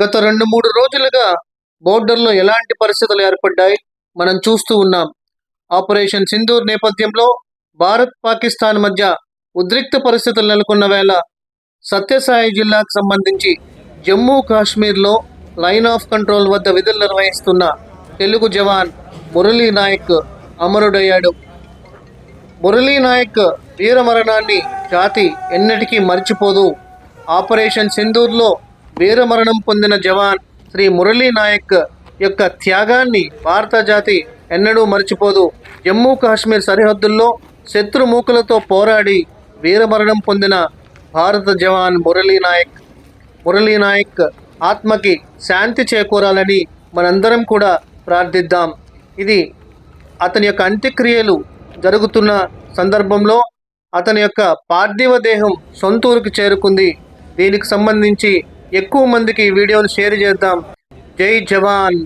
గత రెండు మూడు రోజులుగా బోర్డర్లో ఎలాంటి పరిస్థితులు ఏర్పడ్డాయి మనం చూస్తూ ఉన్నాం. ఆపరేషన్ సింధూర్ నేపథ్యంలో భారత్ పాకిస్తాన్ మధ్య ఉద్రిక్త పరిస్థితులు నెలకొన్న వేళ సత్యసాయి జిల్లాకు సంబంధించి జమ్మూ కాశ్మీర్లో లైన్ ఆఫ్ కంట్రోల్ వద్ద విధులు నిర్వహిస్తున్న తెలుగు జవాన్ మురళీ నాయక్ అమరుడయ్యాడు. మురళీ నాయక్ వీరమరణాన్ని జాతి ఎన్నటికీ మర్చిపోదు. ఆపరేషన్ సింధూర్లో వీరమరణం పొందిన జవాన్ శ్రీ మురళీ నాయక్ యొక్క త్యాగాన్ని భారత జాతి ఎన్నడూ మర్చిపోదు. జమ్మూ కాశ్మీర్ సరిహద్దుల్లో శత్రుమూకలతో పోరాడి వీరమరణం పొందిన భారత జవాన్ మురళీ నాయక్. మురళీ నాయక్ ఆత్మకి శాంతి చేకూరాలని మనందరం కూడా ప్రార్థిద్దాం. ఇది అతని యొక్క అంత్యక్రియలు జరుగుతున్న సందర్భంలో అతని యొక్క పార్థివ దేహం సొంతూరుకు చేరుకుంది. దీనికి సంబంధించి ఎక్కువ మందికి ఈ వీడియోను షేర్ చేద్దాం. జై జవాన్.